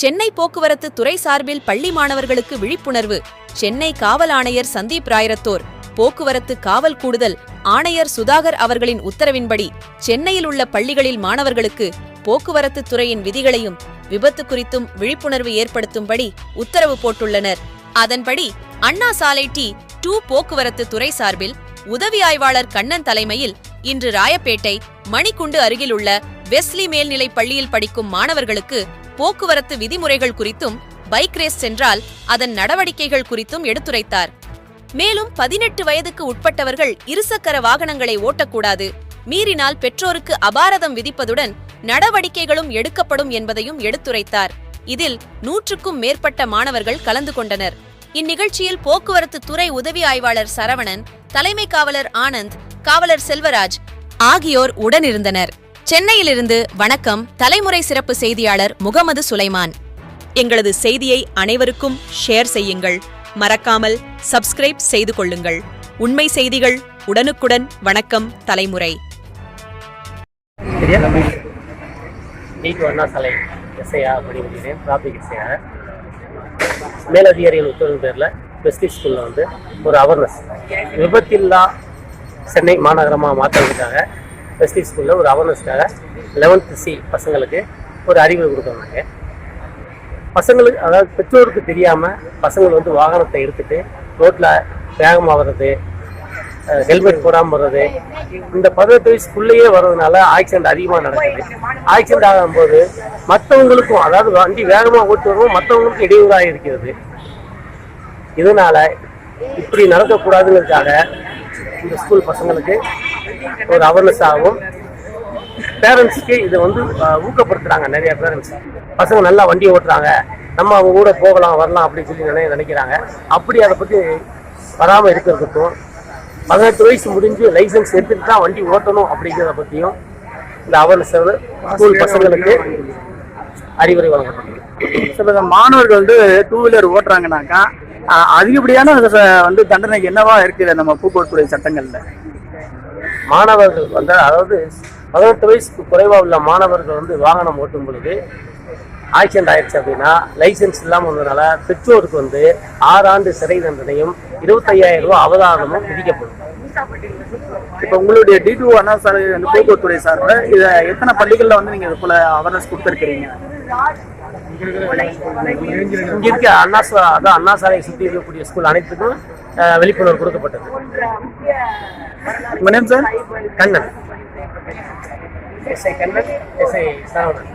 சென்னை போக்குவரத்து துறை சார்பில் பள்ளி மாணவர்களுக்கு விழிப்புணர்வு. சென்னை காவல் ஆணையர் சந்தீப் ராயரத்தோர். போக்குவரத்து காவல் கூடுதல். ஆணையர் சுதாகர் அவர்களின் உத்தரவின்படி சென்னையில் உள்ள பள்ளிகளில் மாணவர்களுக்கு போக்குவரத்து துறையின் விதிகளையும் விபத்து குறித்தும் விழிப்புணர்வு ஏற்படுத்தும்படி உத்தரவு போட்டுள்ளனர். அதன்படி அண்ணா சாலை டி டூ போக்குவரத்து துறை சார்பில் உதவி ஆய்வாளர் கண்ணன் தலைமையில் இன்று ராயப்பேட்டை மணிக்குண்டு அருகில் உள்ள வெஸ்லி மேல்நிலைப் பள்ளியில் படிக்கும் மாணவர்களுக்கு போக்குவரத்து விதிமுறைகள் குறித்தும் பைக் ரேஸ் சென்றால் அதன் நடவடிக்கைகள் குறித்தும் எடுத்துரைத்தார். மேலும் பதினெட்டு வயதுக்கு உட்பட்டவர்கள் இருசக்கர வாகனங்களை ஓட்டக்கூடாது. மீறினால் பெற்றோருக்கு அபாரதம் விதிப்பதுடன் நடவடிக்கைகளும் எடுக்கப்படும் என்பதையும் எடுத்துரைத்தார். இதில் நூற்றுக்கும் மேற்பட்ட மாணவர்கள் கலந்து கொண்டனர். இந்நிகழ்ச்சியில் போக்குவரத்து துறை உதவி ஆய்வாளர் சரவணன் தலைமை காவலர் ஆனந்த் காவலர் செல்வராஜ் ஆகியோர் உடனிருந்தனர். சென்னையிலிருந்து வணக்கம். தலைமுறை சிறப்பு செய்தியாளர் முகமது சுலைமான். எங்களது செய்தியை அனைவருக்கும் ஷேர் செய்யுங்கள். மறக்காமல் சப்ஸ்கிரைப் செய்து கொள்ளுங்கள். உண்மை செய்திகள் உடனுக்குடன் வணக்கம் தலைமுறை. நீட் அண்ணா சாலை எஸ்ஐயா பணிபுரிகிறேன் டிராஃபிக் எஸ்ஐயாக மேலதிகாரிகள் உத்தரவு பேரில் பெஸ்டி ஸ்கூலில் வந்து ஒரு அவேர்னஸ் விபத்தில்லா சென்னை மாநகரமாக மாற்றுறதுக்காக ஃபெஸ்டிவ் ஸ்கூலில் ஒரு அவேர்னஸ்க்காக லெவன்த்து சி பசங்களுக்கு ஒரு அறிவுரை கொடுக்குறாங்க பசங்களுக்கு அதாவது பெற்றோருக்கு தெரியாமல் பசங்கள் வந்து வாகனத்தை எடுத்துகிட்டு ரோட்டில் வேகமாக வர்றது ஹெல்மெட் போடாமல் வர்றது இந்த பதினெட்டு வயசுக்குள்ளேயே வர்றதுனால ஆக்சிடென்ட் அதிகமாக நடக்குது. ஆக்சிடென்ட் ஆகும்போது மற்றவங்களுக்கும் அதாவது வண்டி வேகமாக ஓட்டு வருவோம் மற்றவங்களுக்கும் இடையூறாக இருக்கிறது. இதனால் இப்படி நடக்கக்கூடாதுங்கிறதுக்காக இந்த ஸ்கூல் பசங்களுக்கு ஒரு அவேர்னஸ் ஆகும். பேரண்ட்ஸ்க்கு இதை வந்து ஊக்கப்படுத்துறாங்க நிறைய பேரண்ட்ஸ் பசங்க நல்லா வண்டி ஓட்டுறாங்க. நம்ம அவங்க கூட போகலாம் வரலாம் அப்படின்னு சொல்லி நினை நினைக்கிறாங்க. அப்படி அதை பற்றி வராமல் இருக்கிறதுக்கும் பதினெட்டு வயசு முடிஞ்சு லைசன்ஸ் எடுத்துட்டு தான் வண்டி ஓட்டணும் அப்படிங்கிறத பற்றியும் இந்த அவேர்னஸ் ஸ்கூல் பசங்களுக்கு அறிவுரை வழங்கப்பட்டது சில இந்த மாணவர்கள் வந்து டூ வீலர் ஓட்டுறாங்கனாக்கா அதிகப்படியான வந்து தண்டனைக்கு என்னவா இருக்குது நம்ம போக்குவரத்துறை சட்டங்கள்ல? மாணவர்கள் வந்து அதாவது பதினெட்டு வயசுக்கு குறைவாக உள்ள மாணவர்கள் வந்து வாகனம் ஓட்டும் பொழுது ஆக்சிடென்ட் ஆயிடுச்சு அப்படின்னா லைசன்ஸ் இல்லாமல் வந்ததுனால பெற்றோருக்கு வந்து ஆறு ஆண்டு சிறை தண்டனையும் இருபத்தையாயிரம் ரூபாய் அவதானமும் விதிக்கப்படும். இப்போ உங்களுடைய டி அண்ணா சாலை போக்குவரத்துறை சார்பில் இதை எத்தனை பள்ளிகளில் வந்து நீங்க இது போல அவேர்னஸ் கொடுத்துருக்கிறீங்க? இங்க இருக்க அண்ணா அதான் அண்ணா சாலையை சுற்றி இருக்கக்கூடிய ஸ்கூல் அனைத்துக்கும் விழிப்புணர்வு கொடுக்கப்பட்டது. உங்க name sir? Kannan. SI Kannan SI Saravanan.